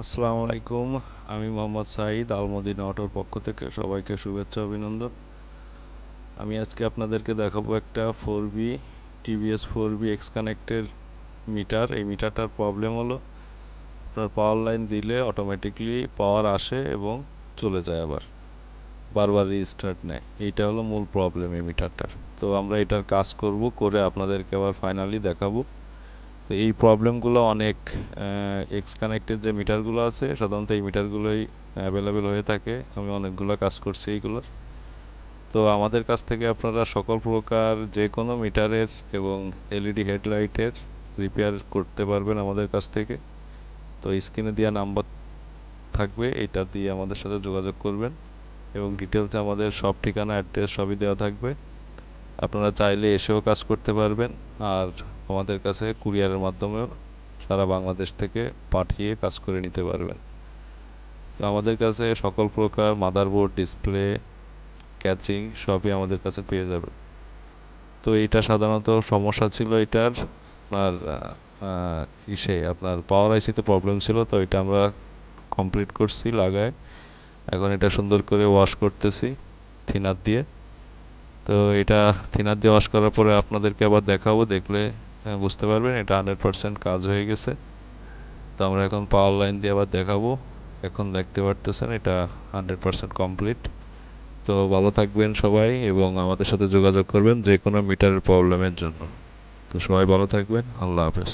আসসালামু আলাইকুম, আমি মোহাম্মদ সাঈদ আলমদিনা অটোর পক্ষ থেকে সবাইকে শুভেচ্ছা, অভিনন্দন। আমি আজকে আপনাদেরকে দেখাবো একটা four B TVS four B X কানেক্টের meter. এই মিটারটার প্রবলেম হলো, আপনার পাওয়ার লাইন দিলে অটোমেটিকলি পাওয়ার আসে এবং চলে যায় আবার, বারবার রিস্টার্ট নেয়। এইটা হলো মূল প্রবলেম এই মিটারটার। তো আমরা এটার কাজ করব, করে আপনাদেরকে আবার ফাইনালি দেখাবো। তো এই প্রবলেমগুলো অনেক এক্স কানেক্টেড যে মিটারগুলো আছে, সাধারণত এই মিটারগুলোই অ্যাভেলেবেল হয়ে থাকে। আমি অনেকগুলো কাজ করছি এইগুলোর। তো আমাদের কাছ থেকে আপনারা সকল প্রকার যে কোনো মিটারের এবং এলইডি হেডলাইটের রিপেয়ার করতে পারবেন আমাদের কাছ থেকে। তো স্ক্রিনে দেওয়া নাম্বার থাকবে এটা দিয়ে আমাদের সাথে যোগাযোগ করবেন এবং ডিটেলসে আমাদের সব ঠিকানা অ্যাড্রেস সবই দেওয়া থাকবে। আপনারা চাইলে এসেও কাজ করতে পারবেন আর আমাদের কাছে কুরিয়ারের মাধ্যমেও সারা বাংলাদেশ থেকে পাঠিয়ে কাজ করে নিতে পারবেন। তো আমাদের কাছে সকল প্রকার মাদারবোর্ড, ডিসপ্লে, ক্যাচিং সবই আমাদের কাছে পেয়ে যাবে। তো এটা সাধারণত সমস্যা ছিল এটার আপনার ইসে আপনার পাওয়ার আইসিতে প্রবলেম ছিল, তো এটা আমরা কমপ্লিট করছি লাগায়। এখন এটা সুন্দর করে ওয়াশ করতেছি থিনার দিয়ে। তো এটা থিনার দিয়ে ওয়াশ করার পরে আপনাদেরকে আবার দেখাবো, দেখলে বুঝতে পারবেন, এটা হান্ড্রেড পারসেন্ট কাজ হয়ে গেছে। তো আমরা এখন পাওয়ার লাইন দিয়ে আবার দেখাবো। এখন দেখতে পারতেছেন, এটা হান্ড্রেড পারসেন্ট কমপ্লিট তো ভালো থাকবেন সবাই এবং আমাদের সাথে যোগাযোগ করবেন যে কোনো মিটারের প্রবলেমের জন্য। তো সবাই ভালো থাকবেন, আল্লাহ হাফেজ।